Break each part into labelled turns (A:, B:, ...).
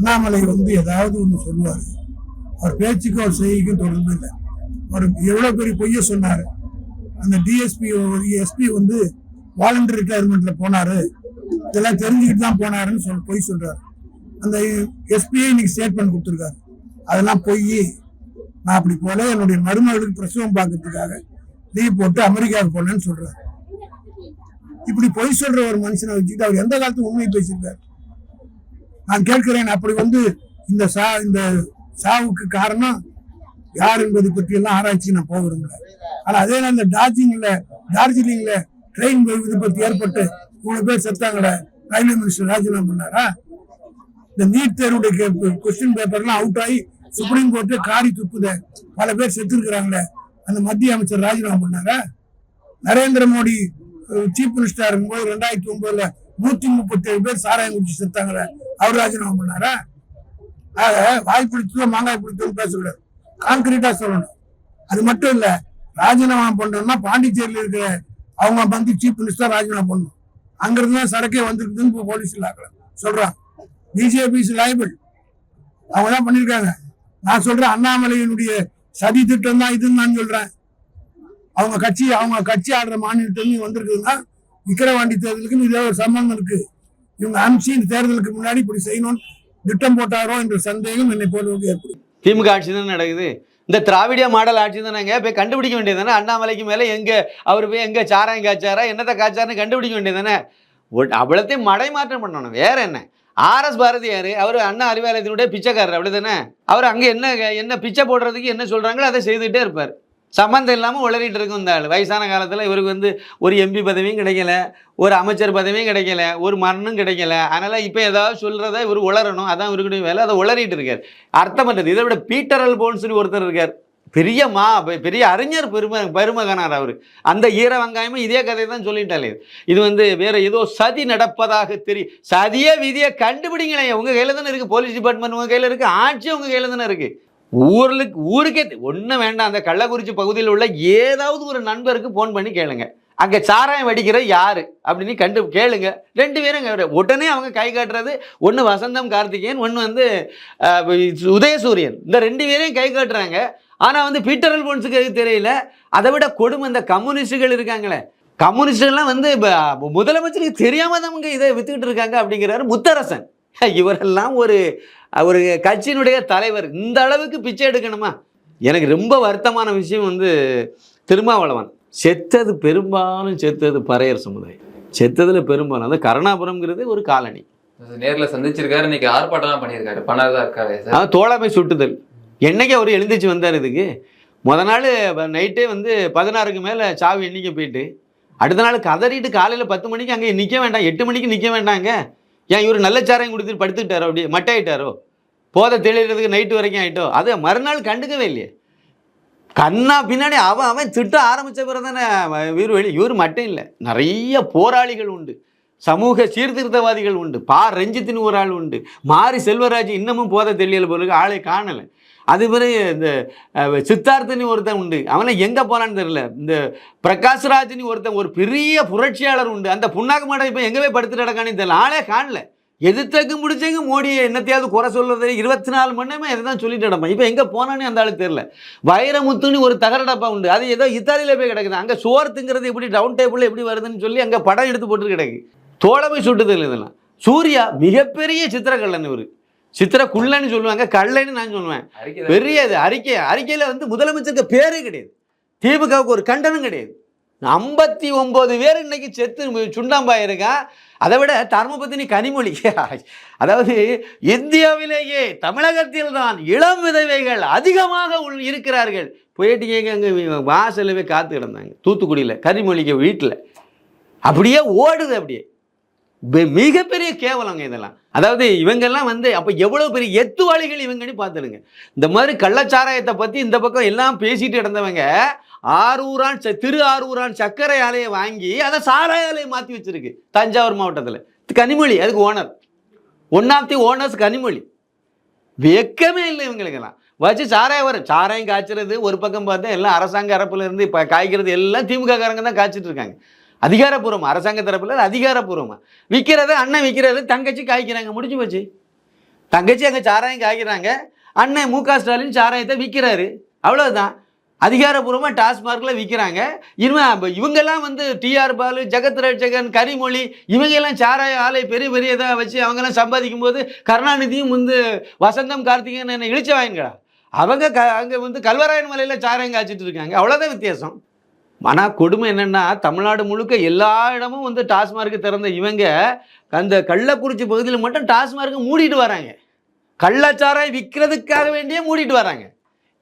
A: அண்ணாமலை வந்து ஏதாவது ஒன்று சொல்லுவார். அவர் பேச்சுக்கும் அவர் செய்திக்கும் தொடர்பு இல்லை. அவர் எவ்வளோ பெரிய பொய்ய சொன்னார். அந்த டிஎஸ்பி எஸ்பி வந்து வாலண்டரி ரிட்டையர்மெண்ட்ல போனாரு. இதெல்லாம் தெரிஞ்சுக்கிட்டு தான் போனாருன்னு சொல் பொய் சொல்றாரு. அந்த எஸ்பியை இன்னைக்கு ஸ்டேட்மெண்ட் கொடுத்துருக்காரு. அதெல்லாம் பொய். நான் அப்படி போல என்னுடைய மருமகளுக்கு பிரசவம் பார்க்கறதுக்காக லீவ் போட்டு அமெரிக்காவுக்கு போனேன்னு சொல்றாரு. இப்படி பொய் சொல்ற ஒரு மனுஷனை வச்சுக்கிட்டு அவர் எந்த காலத்து உண்மை பேசியிருக்காரு. நான் கேட்கிறேன். அப்படி வந்து இந்த சா இந்த சாவுக்கு காரணம் யார் என்பது பற்றி எல்லாம் ஆராய்ச்சி நான் போக விரும்பல ஆனால் அதே நேரம் இந்த டார்ஜிலிங்ல டார்ஜிலிங்ல ட்ரெயின் விபத்து ஏற்பட்டு மூணு பேர் செத்தாங்களே ரயில்வே மினிஸ்டர் ராஜினாமா பண்ணாரா? இந்த நீட் தேர்வுடைய கொஸ்டின் பேப்பர்லாம் அவுட் ஆகி சுப்ரீம் கோர்ட்டு காரி துப்புத பல பேர் செத்துருக்குறாங்களே அந்த மத்திய அமைச்சர் ராஜினாமா பண்ணாரா? நரேந்திர மோடி சீஃப் மினிஸ்டர் இருக்கும்போது ரெண்டாயிரத்தி ஒன்பதுல நூத்தி முப்பத்தி ஏழு பேர் சாராயம் குடிச்சு செத்தாங்களே அவர் ராஜினாமா பண்ணாரா? ஆக வாய் பிடிச்சதோ மாங்காய் பிடிச்சதோ பேசக்கூடாது. கான்கிரீட்டா சொல்லணும். அது மட்டும் இல்ல ராஜினாமா பண்றோம்னா பாண்டிச்சேரியில் இருக்கிற அவங்க வந்து சீஃப் மினிஸ்டர் ராஜினாமா பண்ணணும். அங்கிருந்து தான் சரக்கே வந்துருக்குதுன்னு இப்போ போலீஸ்ல ஆக்கலாம் சொல்றான். பிஜேபி இஸ் லைபிள் அவங்க தான் பண்ணியிருக்காங்க நான் சொல்றேன் அண்ணாமலையினுடைய சதி திட்டம் தான் இதுன்னு நான் சொல்றேன். அவங்க கட்சி அவங்க கட்சி ஆடுற மாநிலத்திலையும் வந்திருக்குதுன்னா விக்கிரவாண்டி தேர்தலுக்கு இதே ஒரு சம்பந்தம் இருக்கு. இவங்க அமிச்சு இந்த தேர்தலுக்கு முன்னாடி இப்படி செய்யணும்னு திட்டம் போட்டாரோ என்ற சந்தேகம் என்னை போலவுக்கு ஏற்படும்.
B: திமுக ஆட்சி தான் நடக்குது? இந்த திராவிடிய மாடல் ஆட்சி தானேங்க போய் கண்டுபிடிக்க வேண்டியது தானே? அண்ணாமலைக்கு மேலே எங்கே அவர் போய் எங்கே சாராயம் காய்ச்சாரா? என்னத்தை காய்ச்சாருன்னு கண்டுபிடிக்க வேண்டியது தானே? அவ்வளோத்தையும் மடைமாற்றம் பண்ணணும். வேற என்ன? ஆர்எஸ் பாரதியார் அவர் அண்ணா அறிவாலயத்தினுடைய பிச்சைக்காரர் அப்படி தானே அவர் அங்கே என்ன என்ன பிச்சை போடுறதுக்கு என்ன சொல்கிறாங்களோ அதை செய்துகிட்டே இருப்பார். சம்மந்தம் இல்லாமல் உளறிட்டு இருக்கும் இந்த ஆள். வயசான காலத்தில் இவருக்கு வந்து ஒரு எம்பி பதவியும் கிடைக்கல ஒரு அமைச்சர் பதவியும் கிடைக்கல ஒரு மரணம் கிடைக்கல. அதனால் இப்போ ஏதாவது சொல்கிறத இவர் உளரணும் அதான் இவருக்குடைய வேலை. அதை உளறிட்டு இருக்கார். அர்த்தம் பண்ணுறது இதை விட பீட்டர் அல் போன்ஸ்னு ஒருத்தர் இருக்கார். பெரிய மா பெரிய அறிஞர் பெரும பெருமகனார் அவர். அந்த ஈர வெங்காயமும் இதே கதை தான் சொல்லிட்டாலே. இது வந்து வேற ஏதோ சதி நடப்பதாக தெரியும் சதியே விதியை கண்டுபிடிங்களேன் உங்கள் கையில் தானே இருக்குது போலீஸ் டிபார்ட்மெண்ட் உங்கள் கையில் இருக்குது ஆட்சி உங்கள் கையில் தானே இருக்குது ஊருக்கு ஊருக்கே ஒன்றும் வேண்டாம். அந்த கள்ளக்குறிச்சி பகுதியில் உள்ள ஏதாவது ஒரு நண்பருக்கு ஃபோன் பண்ணி கேளுங்க. அங்கே சாராயம் வெடிக்கிற யார்? அப்படின்னு கண்டு கேளுங்க. ரெண்டு பேரும் உடனே அவங்க கை காட்டுறது ஒன்று வசந்தம் கார்த்திகேயன் ஒன்று வந்து உதயசூரியன். இந்த ரெண்டு பேரையும் கை காட்டுறாங்க. ஆனால் வந்து பீட்டர் அல்போன்ஸுக்கு தெரியல? அதை விட கொடுமை இந்த கம்யூனிஸ்டுகள் இருக்காங்களே. கம்யூனிஸ்டுகள்லாம் வந்து இப்போ முதலமைச்சருக்கு தெரியாமல் தான் அவங்க இதை வித்துக்கிட்டு இருக்காங்க அப்படிங்கிறாரு முத்தரசன். இவரெல்லாம் ஒரு ஒரு கட்சியினுடைய தலைவர். இந்த அளவுக்கு பிச்சை எடுக்கணுமா? எனக்கு ரொம்ப வருத்தமான விஷயம் வந்து திருமாவளவன். செத்தது பெரும்பாலும் செத்தது பறையர் சமுதாயம். செத்ததுல பெரும்பாலும். அது கருணாபுரம்ங்கிறது ஒரு காலனி.
C: நேர்ல சந்திச்சிருக்காரு இன்னைக்கு ஆர்ப்பாட்டம் பண்ணியிருக்காரு. பண்ணாதான் இருக்காரு.
B: தோழமை சுட்டுதல். என்னைக்கு அவர் எழுந்திரிச்சு வந்தார் இதுக்கு? முத நாள் நைட்டே வந்து பதினாறுக்கு மேலே சாவு எண்ணிக்கை போயிட்டு அடுத்த நாள் கதறிட்டு காலையில் பத்து மணிக்கு அங்கே நிற்க வேண்டாம். எட்டு மணிக்கு நிற்க வேண்டாங்க. ஏன் இவர் நல்ல சாராயம் கொடுத்துட்டு படுத்துக்கிட்டாரோ அப்படியே மட்டாயிட்டாரோ? போதை தெளிகிறதுக்கு நைட்டு வரைக்கும் ஆயிட்டோ? அது மறுநாள் கண்டுக்கவே இல்லையே. கண்ணா பின்னாடி அவன் அவன் திட்ட ஆரம்பித்த பிறகு தானே இவர் வெளியே இவர் மட்டும் இல்லை நிறைய போராளிகள் உண்டு. சமூக சீர்திருத்தவாதிகள் உண்டு. பா. ரஞ்சித்தின் ஒரு ஆள் உண்டு. மாரி செல்வராஜ் இன்னமும் போதை தெரியல போலுக்கு ஆளை காணலை. அது பிறகு இந்த சித்தார்த்தனி ஒருத்தன் உண்டு. அவனை எங்கே போனான்னு தெரியல. இந்த பிரகாஷ்ராஜினி ஒருத்தன் ஒரு பெரிய புரட்சியாளர் உண்டு. அந்த புண்ணாக்கு மாடம் இப்போ எங்கே போய் படுத்துட்டு கிடக்கானே தெரியல. ஆளே காணல. எதிர்த்தக்கு முடிச்சங்க மோடியை என்னத்தையாவது குறை சொல்கிறதே இருபத்தி நாலு மணி நேரமே இதை தான் சொல்லிட்டு நடப்பான் இப்போ எங்கே போனானே அந்த ஆளுக்கு தெரியல. வைரமுத்துன்னு ஒரு தகர டப்பா உண்டு. அது ஏதோ இத்தாலியில் போய் கிடக்குது. அங்கே சோர்த்துங்கிறது எப்படி டவுன் டேபிளில் எப்படி வருதுன்னு சொல்லி அங்கே படம் எடுத்து போட்டு கிடக்கு. தோழமை சுட்டுதல் இதெல்லாம் சூர்யா மிகப்பெரிய சித்திரக்கல்லன் இவர். சித்திரக்குள்ளன்னு சொல்லுவாங்க கல்லன்னு நான் சொல்லுவேன். பெரிய இது அறிக்கை. அறிக்கையில் வந்து முதலமைச்சருக்கு பேரே கிடையாது. திமுகவுக்கு ஒரு கண்டனம் கிடையாது. ஐம்பத்தி ஒன்பது பேர் இன்னைக்கு செத்து சுண்டாம்பாய் இருக்கான் அதை விட தர்மபத்தினி கனிமொழி. அதாவது இந்தியாவிலேயே தமிழகத்தில் தான் இளம் விதவைகள் அதிகமாக உள் இருக்கிறார்கள். போயிட்டு கேங்க அங்கே வாசலவே காத்து கிடந்தாங்க. தூத்துக்குடியில் கனிமொழிக்கு வீட்டில் அப்படியே ஓடுது அப்படியே. மிகப்பெரிய கேவலங்க இதெல்லாம். அதாவது இவங்கெல்லாம் வந்து அப்போ எவ்வளோ பெரிய எத்துவாளிகள் இவங்கன்னு பார்த்துடுங்க. இந்த மாதிரி கள்ளச்சாராயத்தை பற்றி இந்த பக்கம் எல்லாம் பேசிட்டு இருந்தவங்க ஆரூரான் ச- திரு ஆரூரான் சர்க்கரை ஆலையை வாங்கி அதை சாராய ஆலையை மாற்றி வச்சிருக்கு தஞ்சாவூர் மாவட்டத்தில். கனிமொழி அதுக்கு owner one of the owners Kanimozhi. வெக்கமே இல்லை இவங்களுக்கெல்லாம். வச்சு சாராயம் வரும். சாராயம் காய்ச்சறது ஒரு பக்கம் பார்த்தா எல்லாம் அரசாங்க அரப்புலேருந்து இப்போ காய்க்கிறது எல்லாம் திமுக காரங்க தான் காய்ச்சிட்டு இருக்காங்க. அதிகாரப்பூர்வம் அரசாங்க தரப்பில் அதிகாரப்பூர்வமாக விற்கிறது அண்ணன் விற்கிறது தங்கச்சி காய்க்கிறாங்க முடிஞ்சு போச்சு. தங்கச்சி அங்கே சாராயம் காய்க்கிறாங்க அண்ணன் மு க ஸ்டாலின் சாராயத்தை விற்கிறாரு அவ்வளோதான் அதிகாரப்பூர்வமாக டாஸ்மார்க்கில் விற்கிறாங்க இனிமே இவங்கெல்லாம் வந்து டிஆர் பாலு ஜெகத் ரட்சகன் கரிமொழி இவங்கெல்லாம் சாராய ஆலை பெரிய பெரிய இதாக வச்சு அவங்கெல்லாம் சம்பாதிக்கும் போது கருணாநிதியும் வந்து வசந்தம் கார்த்திகன் என்ன இழிச்ச வாங்கிக்கடா அவங்க க அங்கே வந்து கல்வராயன் மலையில் சாராயம் காய்ச்சிட்டு இருக்காங்க. அவ்வளோதான் வித்தியாசம். ஆனால் கொடுமை என்னென்னா தமிழ்நாடு முழுக்க எல்லா இடமும் வந்து டாஸ்மார்க்கு திறந்த இவங்க அந்த கள்ளக்குறிச்சி பகுதியில் மட்டும் டாஸ்மார்க்கு மூடிட்டு வராங்க. கள்ளச்சாராய் விற்கிறதுக்காக வேண்டியே மூடிட்டு வராங்க.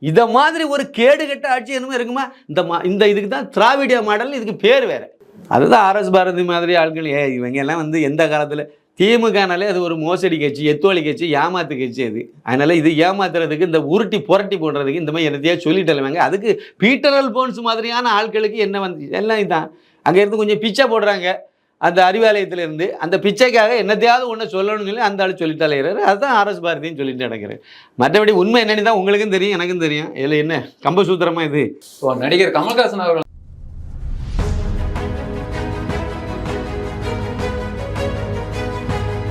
B: இதை மாதிரி ஒரு கேடுகட்ட ஆட்சி என்னமோ இருக்குமா? இந்த மா இந்த இதுக்கு தான் திராவிடிய மாடல் இதுக்கு பேர் வேறு. அதுதான் ஆர்எஸ் பாரதி மாதிரி ஆட்கள் ஏ இவங்க எல்லாம் வந்து எந்த காலத்தில் திமுகனாலே அது ஒரு மோசடி கட்சி எத்தோலி கட்சி ஏமாத்து கட்சி அது. அதனால இது ஏமாத்துறதுக்கு இந்த உருட்டி புரட்டி போடுறதுக்கு இந்த மாதிரி என்னத்தையா சொல்லிட்டு அதுக்கு பீட்டரல் போன்ஸ் மாதிரியான ஆட்களுக்கு என்ன வந்து எல்லாம் இதுதான் அங்கேருந்து கொஞ்சம் பிச்சை போடுறாங்க. அந்த அறிவாலயத்துல இருந்து அந்த பிச்சைக்காக என்னத்தையாவது ஒன்று சொல்லணும்னு சொல்லி அந்த ஆள் சொல்லிட்டு அலைகிறாரு அதுதான் ஆர்எஸ் பாரதியும் சொல்லிட்டு நடக்கிறேன் மற்றபடி உண்மை என்னன்னு தான் உங்களுக்கும் தெரியும் எனக்கும் தெரியும். இதில் என்ன? கம்பசூத்திரமா இது?
C: நடிகர் கமல்ஹாசன் அவர்கள்